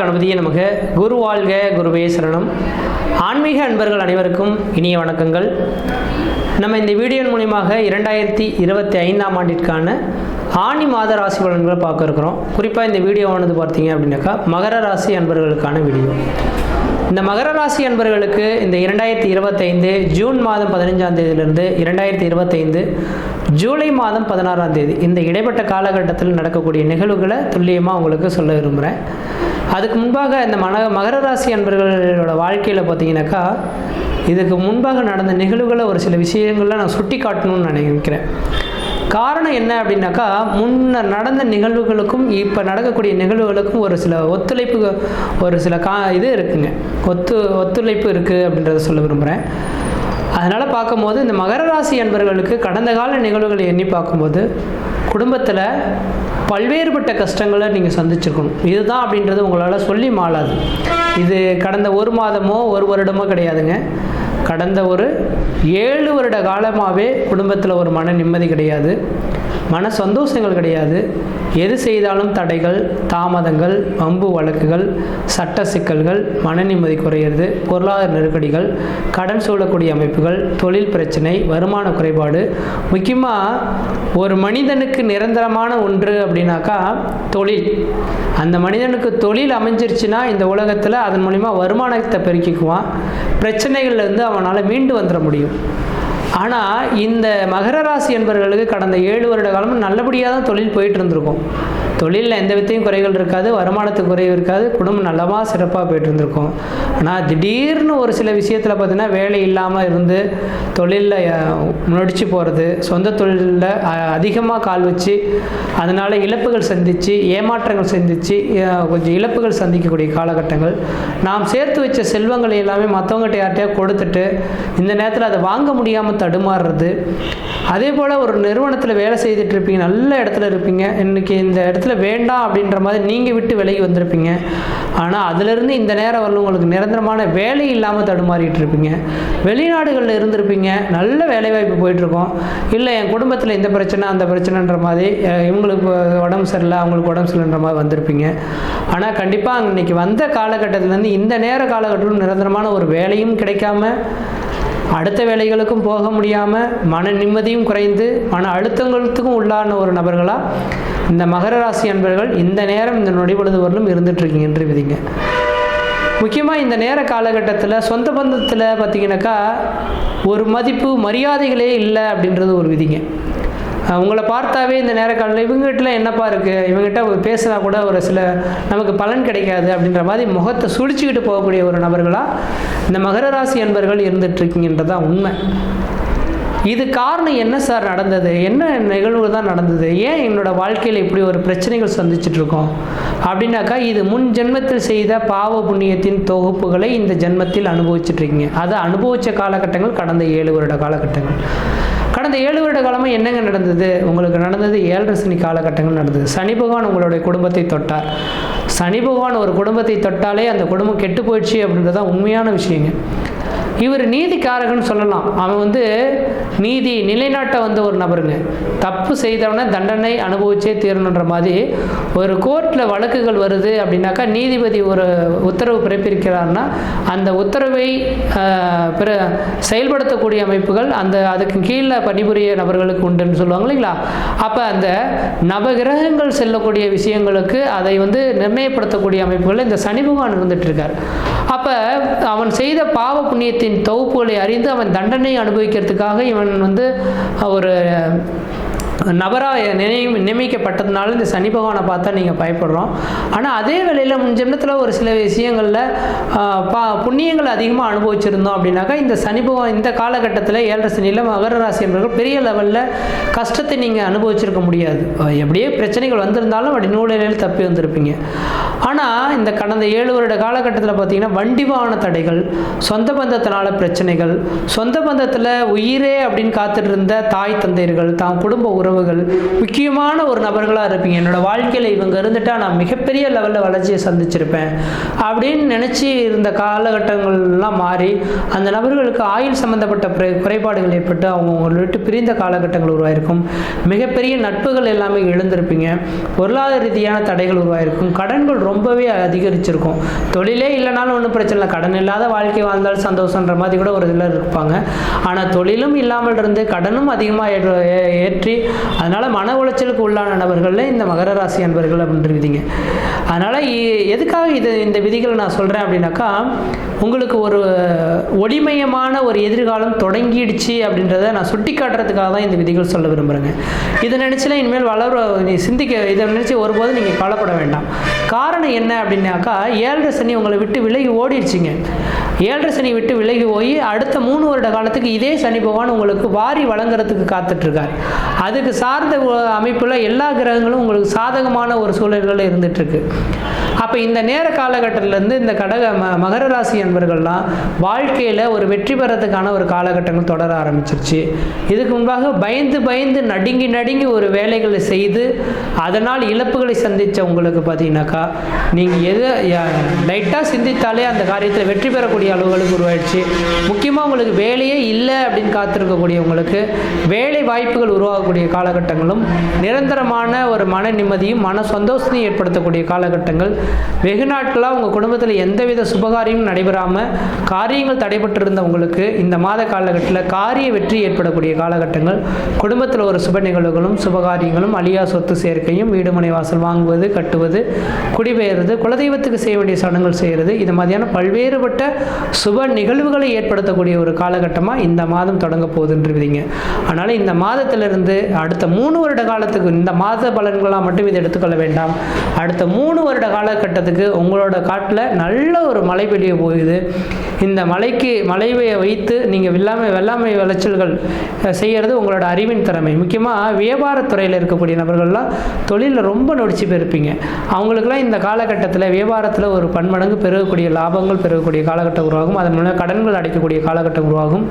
கணபதியை நமக்கு குரு வாழ்க குருவே சரணம். ஆன்மீக அன்பர்கள் அனைவருக்கும் இனிய வணக்கங்கள். நம்ம இந்த வீடியோ மூலியமாக இரண்டாயிரத்தி இருபத்தி ஐந்தாம் ஆண்டிற்கான ஆணி மாத ராசி பலன்களை பார்க்க இருக்கிறோம். குறிப்பாக இந்த வீடியோவானது பார்த்தீங்க அப்படின்னாக்கா மகர ராசி அன்பர்களுக்கான வீடியோ. இந்த மகர ராசி அன்பர்களுக்கு இந்த இரண்டாயிரத்தி இருபத்தைந்து ஜூன் மாதம் பதினஞ்சாம் தேதியிலிருந்து இரண்டாயிரத்தி இருபத்தைந்து ஜூலை மாதம் பதினாறாம் தேதி இந்த இடைப்பட்ட காலகட்டத்தில் நடக்கக்கூடிய நிகழ்வுகளை துல்லியமாக உங்களுக்கு சொல்ல விரும்புகிறேன் அதுக்கு முன்பாக இந்த மன மகர ராசி அன்பர்களோட வாழ்க்கையில் பார்த்தீங்கன்னாக்கா இதுக்கு முன்பாக நடந்த நிகழ்வுகளை ஒரு சில விஷயங்கள்லாம் நான் சுட்டி காட்டணும்னு நினைக்கிறேன். காரணம் என்ன அப்படின்னாக்கா முன்ன நடந்த நிகழ்வுகளுக்கும் இப்போ நடக்கக்கூடிய நிகழ்வுகளுக்கும் ஒரு சில ஒத்துழைப்பு ஒரு சில கா இது இருக்குங்க. ஒத்து ஒத்துழைப்பு இருக்குது அப்படின்றத சொல்ல விரும்புகிறேன் அதனால் பார்க்கும்போது இந்த மகர ராசி அன்பர்களுக்கு கடந்த கால நிகழ்வுகளை எண்ணி பார்க்கும்போது குடும்பத்தில் பல்வேறுபட்ட கஷ்டங்களை நீங்கள் சந்திச்சிருக்கணும். இதுதான் அப்படின்றது உங்களால் சொல்லி மாளாது. இது கடந்த ஒரு மாதமோ ஒரு வருடமோ கிடையாதுங்க. கடந்த ஒரு ஏழு வருட காலமாகவே குடும்பத்தில் ஒரு மன நிம்மதி கிடையாது. மன சந்தோஷங்கள் கிடையாது. எது செய்தாலும் தடைகள் தாமதங்கள் வம்பு வழக்குகள் சட்ட சிக்கல்கள் மன நிம்மதி குறையிறது பொருளாதார நெருக்கடிகள் கடன் சூழக்கூடிய அமைப்புகள் தொழில் பிரச்சனை வருமான குறைபாடு. முக்கியமாக ஒரு மனிதனுக்கு நிரந்தரமான ஒன்று அப்படின்னாக்கா தொழில். அந்த மனிதனுக்கு தொழில் அமைஞ்சிருச்சுன்னா இந்த உலகத்தில் அதன் மூலிமா வருமானத்தை பெருக்கிக்குவான். பிரச்சனைகள்லேருந்து அவனால் மீண்டு வந்துட முடியும். ஆனால் இந்த மகர ராசி என்பவர்களுக்கு கடந்த ஏழு வருட காலமும் நல்லபடியாக தான் தொழில் போயிட்டு இருந்திருக்கும். தொழிலில் எந்த வித்தையும் குறைகள் இருக்காது வருமானத்துக்கு குறைவு இருக்காது குடும்பம் நல்லமாக சிறப்பாக போயிட்டு இருந்திருக்கும் ஆனால் திடீர்னு ஒரு சில விஷயத்தில் பார்த்தீங்கன்னா வேலை இல்லாமல் இருந்து தொழிலில் முன்னடிச்சு போகிறது சொந்த தொழிலில் அதிகமாக கால் வச்சு அதனால் இழப்புகள் சந்தித்து ஏமாற்றங்கள் சந்தித்து கொஞ்சம் இழப்புகள் சந்திக்கக்கூடிய காலகட்டங்கள். நாம் சேர்த்து வச்ச செல்வங்களை எல்லாமே மற்றவங்ககிட்ட யார்கிட்டயா கொடுத்துட்டு இந்த நேரத்தில் அதை வாங்க முடியாமல் தடுமாறுறது. அதே போல் ஒரு நிறுவனத்தில் வேலை செய்துட்டு இருப்பீங்க நல்ல இடத்துல இருப்பீங்க இன்றைக்கி இந்த இடத்துல வேண்டாம் அப்படின்ற மாதிரி நீங்கள் விட்டு விலகி வந்திருப்பீங்க. ஆனால் அதிலிருந்து இந்த நேரம் வரல உங்களுக்கு நிரந்தரமான வேலை இல்லாமல் தடுமாறிட்டு இருப்பீங்க. வெளிநாடுகளில் இருந்திருப்பீங்க. நல்ல வேலைவாய்ப்பு போயிட்டுருக்கோம். இல்லை என் குடும்பத்தில் இந்த பிரச்சனை அந்த பிரச்சனைன்ற மாதிரி இவங்களுக்கு உடம்பு சரியில்லை அவங்களுக்கு உடம்பு சரியில்லைன்ற மாதிரி வந்திருப்பீங்க. ஆனால் கண்டிப்பாக இன்னைக்கு வந்த காலகட்டத்திலேருந்து இந்த நேர காலகட்டத்தில் நிரந்தரமான ஒரு வேலையும் கிடைக்காம அடுத்த வேலைகளுக்கும் போக முடியாமல் மன நிம்மதியும் குறைந்து மன அழுத்தங்களுக்கும் உள்ளான ஒரு நபர்களாக இந்த மகர ராசி அன்பர்கள் இந்த நேரம் இந்த நொடிபொழுது வரலும் இருந்துகிட்ருக்கீங்க என்று விதிங்க முக்கியமாக இந்த நேர காலகட்டத்தில் சொந்த பந்தத்தில் பார்த்தீங்கன்னாக்கா ஒரு மதிப்பு மரியாதைகளே இல்லை அப்படின்றது ஒரு விதிங்க. அவங்கள பார்த்தாவே இந்த நேர காலையில் இவங்ககிட்ட என்னப்பா இருக்குது இவங்ககிட்ட பேசினா கூட ஒரு சில நமக்கு பலன் கிடைக்காது அப்படின்ற மாதிரி முகத்தை சுழிச்சுக்கிட்டு போகக்கூடிய ஒரு நபர்களாக இந்த மகர ராசி என்பர்கள் இருந்துகிட்ருக்கீங்கன்றது தான் உண்மை. இது காரணம் என்ன சார் நடந்தது? என்ன நிகழ்வு தான் நடந்தது? ஏன் என்னோட வாழ்க்கையில் இப்படி ஒரு பிரச்சனைகள் சந்திச்சுட்டு இருக்கோம்? அப்படின்னாக்கா இது முன் ஜென்மத்தில் செய்த பாவ புண்ணியத்தின் தொகுப்புகளை இந்த ஜென்மத்தில் அனுபவிச்சுட்ருக்கீங்க அதை அனுபவித்த காலகட்டங்கள் கடந்த ஏழு வருட காலகட்டங்கள். கடந்த ஏழு வருட காலமாக என்னங்க நடந்தது? உங்களுக்கு நடந்தது ஏழரை சனி காலகட்டங்கள் நடந்தது. சனி பகவான் உங்களுடைய குடும்பத்தை தொட்டார். சனி பகவான் ஒரு குடும்பத்தை தொட்டாலே அந்த குடும்பம் கெட்டு போயிடுச்சு அப்படின்றது தான் உண்மையான விஷயங்க. இவர் நீதிக்காரகன் சொல்லலாம். அவன் வந்து நீதி நிலைநாட்ட வந்த ஒரு நபருங்க. தப்பு செய்தவனை தண்டனை அனுபவிச்சே தீரணுன்ற மாதிரி ஒரு கோர்ட்டில் வழக்குகள் வருது அப்படின்னாக்கா நீதிபதி ஒரு உத்தரவு பிறப்பிருக்கிறார்னா அந்த உத்தரவை பிற செயல்படுத்தக்கூடிய அமைப்புகள் அந்த அதுக்கு கீழே பணிபுரிய நபர்களுக்கு உண்டுன்னு சொல்லுவாங்க இல்லைங்களா? அப்போ அந்த நவகிரகங்கள் செல்லக்கூடிய விஷயங்களுக்கு அதை வந்து நிர்ணயப்படுத்தக்கூடிய அமைப்புகள் இந்த சனி பகவான் இருந்துட்டு இருக்கார். அப்போ அவன் செய்த பாவ புண்ணியத்தை தொகுப்புகளை அறிந்து அவன் தண்டனை அனுபவிக்கிறதுக்காக இவன் வந்து ஒரு நபராக நினை நியமிக்கப்பட்டதுனால இந்த சனி பகவானை பார்த்தா நீங்கள் பயப்படுறோம். ஆனால் அதே வேளையில் முன் ஜென்மத்தில் ஒரு சில விஷயங்களில் பா புண்ணியங்கள் அதிகமாக அனுபவிச்சிருந்தோம் அப்படின்னாக்கா இந்த சனி பகவான் இந்த காலகட்டத்தில் ஏழரை சனியில் மகர ராசி என்பவர்கள் பெரிய லெவலில் கஷ்டத்தை நீங்கள் அனுபவிச்சிருக்க முடியாது. எப்படியே பிரச்சனைகள் வந்திருந்தாலும் அப்படி நூலிலையில் தப்பி வந்திருப்பீங்க. ஆனால் இந்த கடந்த ஏழு வருட காலகட்டத்தில் பார்த்தீங்கன்னா வண்டி வாகன தடைகள் சொந்த பந்தத்தினால பிரச்சனைகள் சொந்த பந்தத்தில் உயிரே அப்படின்னு காத்துட்டு இருந்த தாய் தந்தையர்கள் தான் குடும்ப உறவு உறவுகள் முக்கியமான ஒரு நபர்களாக இருப்பீங்க. என்னோட வாழ்க்கையில் இவங்க இருந்துட்டா நான் மிகப்பெரிய லெவலில் வளர்ச்சியை சந்திச்சிருப்பேன். அப்படின்னு நினச்சி இருந்த காலகட்டங்கள்லாம் மாறி அந்த நபர்களுக்கு ஆயுள் சம்மந்தப்பட்ட குறைபாடுகள் ஏற்பட்டு அவங்க உங்களை விட்டு பிரிந்த காலகட்டங்கள் உருவாயிருக்கும். மிகப்பெரிய நட்புகள் எல்லாமே எழுந்திருப்பீங்க. பொருளாதார ரீதியான தடைகள் உருவாயிருக்கும். கடன்கள் ரொம்பவே அதிகரிச்சிருக்கும். தொழிலே இல்லைனாலும் ஒன்றும் பிரச்சனை இல்லை. கடன் இல்லாத வாழ்க்கை வாழ்ந்தால் சந்தோஷன்ற மாதிரி கூட ஒரு இதில் இருப்பாங்க. ஆனால் தொழிலும் இல்லாமல் இருந்து கடனும் அதிகமாக ஏற்றி அதனால் மன உளைச்சலுக்கு உள்ளான நபர்களில் இந்த மகர ராசி அன்பர்கள் அப்படின்ற விதிங்க அதனால் எதுக்காக இது இந்த விதிகளை நான் சொல்கிறேன் அப்படின்னாக்கா உங்களுக்கு ஒரு ஒளிமயமான ஒரு எதிர்காலம் தொடங்கிடுச்சு அப்படின்றத நான் சுட்டி காட்டுறதுக்காக தான் இந்த விதிகள் சொல்ல விரும்புகிறேங்க இதை நினச்சிலாம் இனிமேல் வளர நீ சிந்திக்க இதை நினச்சி ஒருபோதும் நீங்கள் கவலைப்பட வேண்டாம். காரணம் என்ன அப்படின்னாக்கா ஏழரை சனி உங்களை விட்டு விலகி ஓடிடுச்சிங்க. ஏழரை சனி விட்டு விலகி போய் அடுத்த மூணு வருட காலத்துக்கு இதே சனி பகவான் உங்களுக்கு வாரி வழங்குறதுக்கு காத்துட்ருக்கார். அதுக்கு சார்ந்த அமைப்பில் எல்லா கிரகங்களும் உங்களுக்கு சாதகமான ஒரு சூழல்களில் இருந்துகிட்ருக்கு அப்போ இந்த நேர காலகட்டத்திலேருந்து இந்த கடக ம மகர ராசி அன்பர்கள்லாம் வாழ்க்கையில் ஒரு வெற்றி பெறத்துக்கான ஒரு காலகட்டங்கள் தொடர ஆரம்பிச்சிருச்சு. இதுக்கு முன்பாக பயந்து பயந்து நடுங்கி நடுங்கி ஒரு வேலைகளை செய்து அதனால் இழப்புகளை சந்தித்த உங்களுக்கு பார்த்தீங்கன்னாக்கா நீங்கள் எது லைட்டாக சிந்தித்தாலே அந்த காரியத்தில் வெற்றி பெறக்கூடிய அளவுகளுக்கு உருவாயிடுச்சு. முக்கியமாக உங்களுக்கு வேலையே இல்லை அப்படின்னு காத்திருக்கக்கூடியவங்களுக்கு வேலை வாய்ப்புகள் உருவாகக்கூடிய காலகட்டங்களும் நிரந்தரமான ஒரு மன நிம்மதியும் மன சந்தோஷத்தையும் ஏற்படுத்தக்கூடிய காலகட்டங்கள் வெகு நாட்களாக உங்கள் குடும்பத்தில் எந்தவித சுபகாரியமும் நடைபெறாமல் காரியங்கள் தடைபட்டிருந்த உங்களுக்கு இந்த மாத காலகட்டத்தில் காரிய வெற்றி ஏற்படக்கூடிய காலகட்டங்கள். குடும்பத்தில் ஒரு சுப நிகழ்வுகளும் சுபகாரியங்களும் அழியா சொத்து சேர்க்கையும் வீடுமனை வாசல் வாங்குவது கட்டுவது குடிபெயர்றது குலதெய்வத்துக்கு செய்ய வேண்டிய சடங்குகள் செய்கிறது இது மாதிரியான பல்வேறுபட்ட சுப நிகழ்வுகளை ஏற்படுத்தக்கூடிய ஒரு காலகட்டமாக இந்த மாதம் தொடங்க விதிங்க அதனால் இந்த மாதத்திலிருந்து அடுத்த மூணு வருட காலத்துக்கு இந்த மாத பலன்களாக மட்டும் இதை எடுத்துக்கொள்ள வேண்டாம். அடுத்த மூணு வருட கால காலகட்டத்துக்கு உங்களோட காட்டில் நல்ல ஒரு மழை பெய்ய போகுது. இந்த மலைக்கு மலைவையை வைத்து நீங்கள் வெள்ளாமை வெள்ளாமை விளைச்சல்கள் செய்கிறது உங்களோட அறிவின் திறமை. முக்கியமாக வியாபாரத்துறையில் இருக்கக்கூடிய நபர்கள்லாம் தொழிலில் ரொம்ப நொடிச்சு போயிருப்பீங்க. அவங்களுக்குலாம் இந்த காலகட்டத்தில் வியாபாரத்தில் ஒரு பன்மடங்கு பெருகக்கூடிய லாபங்கள் பெருகக்கூடிய காலகட்டம் உருவாகும். அதன் மூலம் கடன்கள் அடைக்கக்கூடிய காலகட்டம் உருவாகும்.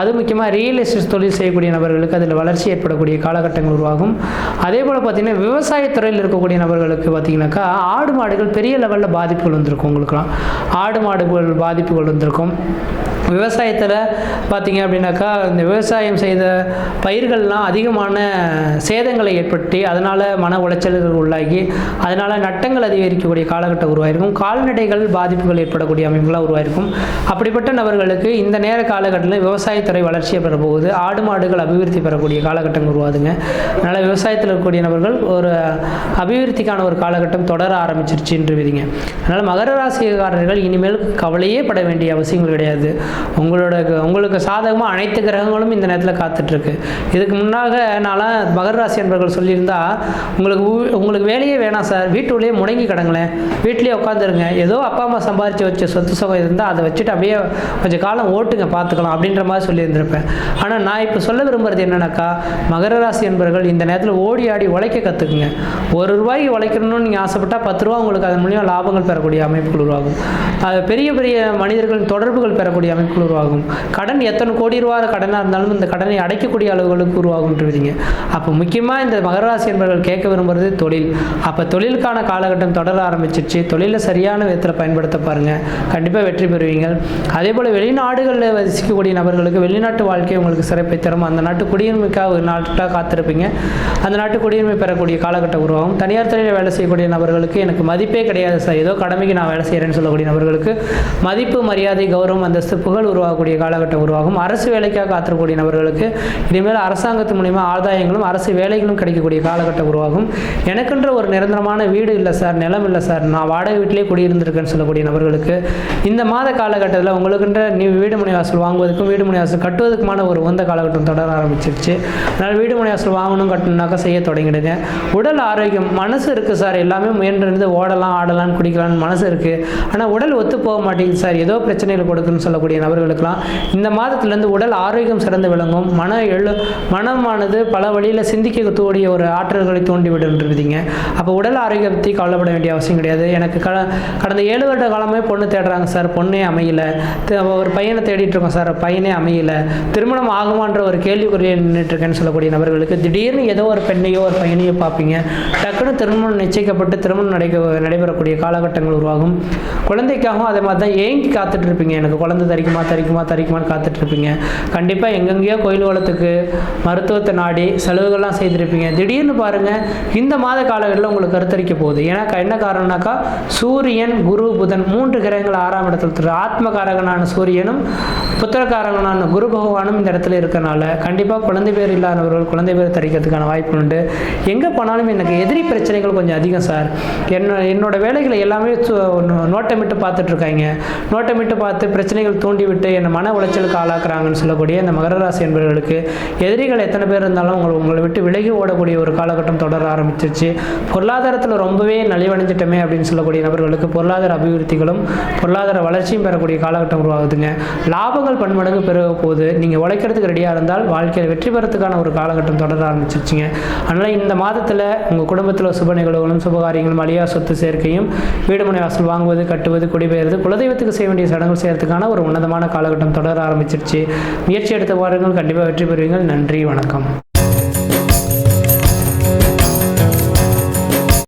அது முக்கியமாக ரியல் எஸ்டேட் தொழில் செய்யக்கூடிய நபர்களுக்கு அதில் வளர்ச்சி ஏற்படக்கூடிய காலகட்டங்கள் உருவாகும். அதே போல் பார்த்திங்கன்னா விவசாயத்துறையில் இருக்கக்கூடிய நபர்களுக்கு பார்த்திங்கனாக்கா ஆடு மாடுகள் பெரிய லெவலில் பாதிப்புகள் வந்திருக்கும். உங்களுக்குலாம் ஆடு மாடுகள் பாதிப்புகள் வந்திருக்கும். விவசாயத்தில் பார்த்திங்க அப்படின்னாக்கா இந்த விவசாயம் செய்த பயிர்கள்லாம் அதிகமான சேதங்களை ஏற்படுத்தி அதனால் மன உளைச்சல்கள் உள்ளாகி அதனால் நட்டங்கள் அதிகரிக்கக்கூடிய காலகட்டம் உருவாயிருக்கும். கால்நடைகள் பாதிப்புகள் ஏற்படக்கூடிய அமைப்புகளாக உருவாயிருக்கும். அப்படிப்பட்ட நபர்களுக்கு இந்த நேர காலகட்டத்தில் விவசாயத்துறை வளர்ச்சியை பெற ஆடு மாடுகள் அபிவிருத்தி பெறக்கூடிய காலகட்டம் உருவாதுங்க அதனால் விவசாயத்தில் இருக்கக்கூடிய நபர்கள் ஒரு அபிவிருத்திக்கான ஒரு காலகட்டம் தொடர ஆரம்பிச்சிருச்சுன்று விதிங்க அதனால் மகர ராசிக்காரர்கள் இனிமேல் கவலையே பட வேண்டிய அவசியங்கள் கிடையாது. உங்களோட உங்களுக்கு சாதகமாக அனைத்து கிரகங்களும் இந்த நேரத்தில் காத்துட்ருக்கு. இதுக்கு முன்னாக நான்லாம் மகர ராசி என்பர்கள் சொல்லியிருந்தா உங்களுக்கு உங்களுக்கு வேலையே வேணாம் சார். வீட்டுள்ளேயே முடங்கி கிடங்களேன். வீட்லேயே உட்காந்துருங்க ஏதோ அப்பா அம்மா சம்பாதிச்சு வச்ச சொத்து சுகம் இருந்தால் அதை வச்சுட்டு அப்படியே கொஞ்சம் காலம் ஓட்டுங்க பார்த்துக்கலாம் அப்படின்ற மாதிரி சொல்லியிருந்திருப்பேன். ஆனால் நான் இப்போ சொல்ல விரும்புகிறது என்னென்னாக்கா மகர ராசி என்பர்கள் இந்த நேரத்தில் ஓடி ஆடி உழைக்க கற்றுக்குங்க ஒரு ரூபாய்க்கு உழைக்கணும்னு நீங்கள் ஆசைப்பட்டால் பத்து ரூபா உங்களுக்கு அதன் மூலியம் லாபங்கள் பெறக்கூடிய அமைப்புகள் உருவாகும். அது பெரிய பெரிய மனிதர்களின் தொடர்புகள் பெறக்கூடிய அமைப்புகள் உருவாகும் கடன் எத்தனை கோடி ரூபா கடனாக இருந்தாலும் இந்த கடனை அடைக்கக்கூடிய அளவுகளுக்கு உருவாகுன்றீங்க அப்போ முக்கியமாக இந்த மகராசி என்பவர்கள் கேட்க விரும்புகிறது தொழில். அப்போ தொழிலுக்கான காலகட்டம் தொடர ஆரம்பிச்சிருச்சு. தொழிலை சரியான விதத்தில் பயன்படுத்த பாருங்கள் கண்டிப்பாக வெற்றி பெறுவீங்க. அதே போல் வெளிநாடுகளில் வசிக்கக்கூடிய நபர்களுக்கு வெளிநாட்டு வாழ்க்கை உங்களுக்கு சிறப்பை தரும். அந்த நாட்டு குடியுரிமைக்காக ஒரு நாட்டாக காத்திருப்பீங்க. அந்த நாட்டு குடியுரிமை பெறக்கூடிய காலகட்டம் உருவாகும். தனியார் துறையில் வேலை செய்யக்கூடிய நபர்களுக்கு எனக்கு மதிப்பே கிடையாது சார். ஏதோ கடமைக்கு நான் வேலை செய்கிறேன்னு சொல்லக்கூடிய நபர்களுக்கு மதிப்பு மரியாதை கௌரவம் அந்தஸ்து புகழ் உருவாகக்கூடிய காலகட்டம் உருவாகும். அரசு வேலைக்காக காத்திருக்கக்கூடிய நபர்களுக்கு இனிமேல் அரசாங்கத்து மூலிமா ஆதாயங்களும் அரசு வேலைகளும் கிடைக்கக்கூடிய காலகட்டம் உருவாகும். எனக்குன்ற ஒரு நிரந்தரமான வீடு இல்லை சார் நிலம் இல்லை சார் நான் வாடகை வீட்டிலே குடியிருந்திருக்கேன்னு சொல்லக்கூடிய நபர்களுக்கு இந்த மாத காலகட்டத்தில் உங்களுக்குன்ற நீ வீடு மனை வாசல் வாங்குவதற்கும் வீடு மனை வாசல் கட்டுவதற்குமான ஒரு உந்த காலகட்டம் தொடர ஆரம்பிச்சிருச்சு. அதனால் வீடு மனை வாசல் வாங்கணும் கட்டணுனாக்கா செய்ய தொடங்கிடுங்க. உடல் ஆரோக்கியம் மனசு இருக்குது சார் எல்லாமே முயன்றிருந்து ஓடலாம் ஆடலாம் குடிக்கலாம்னு மனசு இருக்குது ஆனால் உடல் ஒத்து போக மாட்டேங்குது சார் ஏதோ பிரச்சனைகள் கொடுக்குன்னு சொல்லக்கூடிய இருக்கக்கூடிய நபர்களுக்கெல்லாம் இந்த மாதத்திலேருந்து உடல் ஆரோக்கியம் சிறந்து விளங்கும். மன எழு மனமானது பல வழியில் சிந்திக்கக்கூடிய ஒரு ஆற்றல்களை தூண்டி விடுன்றீங்க அப்போ உடல் ஆரோக்கியத்தை கவலைப்பட வேண்டிய அவசியம் கிடையாது. எனக்கு க கடந்த ஏழு வருட காலமே பொண்ணு தேடுறாங்க சார். பொண்ணே அமையல. ஒரு பையனை தேடிட்டு இருக்கோம் சார். பையனே அமையல. திருமணம் ஆகுமான்ற ஒரு கேள்விக்குறியை நின்றுட்டு இருக்கேன்னு சொல்லக்கூடிய நபர்களுக்கு திடீர்னு ஏதோ ஒரு பெண்ணையோ ஒரு பையனையோ பார்ப்பீங்க. டக்குன்னு திருமணம் நிச்சயிக்கப்பட்டு திருமணம் நடைபெ நடைபெறக்கூடிய காலகட்டங்கள் உருவாகும். குழந்தைக்காகவும் அதே மாதிரி தான் ஏங்கி காத்துட்டு இருப்பீங்க. எனக்கு குழந்தை தரிக்குமா தரிக்குமா தரிக்குமான்னு காத்துட்டு இருப்பீங்க கண்டிப்பாக எங்கெங்கேயோ கோயில் வளத்துக்கு மருத்துவத்தை நாடி செலவுகள்லாம் செய்திருப்பீங்க. திடீர்னு பாருங்கள் இந்த மாத காலங்களில் உங்களுக்கு கருத்தரிக்க போகுது. ஏன்னா என்ன காரணம்னாக்கா சூரியன் குரு புதன் மூன்று கிரகங்கள் ஆறாம் இடத்துல திரு ஆத்மகாரகனான சூரியனும் புத்திரகாரகனான குரு பகவானும் இந்த இடத்துல இருக்கனால கண்டிப்பாக குழந்தை பேர் இல்லாதவர்கள் குழந்தை பேர் தரிக்கிறதுக்கான வாய்ப்பு உண்டு. எங்கே போனாலும் எனக்கு எதிரி பிரச்சனைகள் கொஞ்சம் அதிகம் சார். என்ன என்னோட வேலைகளை எல்லாமே நோட்டமிட்டு பார்த்துட்டு இருக்காங்க நோட்டமிட்டு பார்த்து பிரச்சனைகள் தூண்டி விட்டு என்னை மன உளைச்சலுக்கு ஆளாக்குறாங்கன்னு சொல்லக்கூடிய இந்த மகர ராசி என்பவர்களுக்கு எதிரிகள் எத்தனை பேர் இருந்தாலும் உங்களை உங்களை விட்டு விலகி ஓடக்கூடிய ஒரு காலகட்டம் தொடர ஆரம்பிச்சிருச்சு. பொருளாதாரத்தில் ரொம்பவே நலிவடைஞ்சிட்டமே அப்படின்னு சொல்லக்கூடிய நபர்களுக்கு பொருளாதார அபிவிருத்திகளும் பொருளாதார வளர்ச்சியும் பெறக்கூடிய காலகட்டம் உருவாகுதுங்க. லாபங்கள் பன்மடங்கு பெருக போகுது. நீங்கள் உழைக்கிறதுக்கு ரெடியாக இருந்தால் வாழ்க்கையில் வெற்றி பெறத்துக்கான ஒரு காலகட்டம் தொடர ஆரம்பிச்சிருச்சுங்க. அதனால் இந்த மாதத்தில் உங்கள் குடும்பத்தில் சுப நிகழ்வுகளும் சுபகாரியங்களும் அழியா சொத்து சேர்க்கையும் வீடுமனை வாசல் வாங்குவது கட்டுவது குடிபெயர்வது குலதெய்வத்துக்கு செய்ய வேண்டிய சடங்கு செய்யறதுக்கான ஒரு உன்னதமான காலகட்டம் தொடர ஆரம்பிச்சிருச்சு. முயற்சி எடுத்த வாருங்கள். கண்டிப்பாக வெற்றி பெறுவீங்கள். நன்றி. வணக்கம்.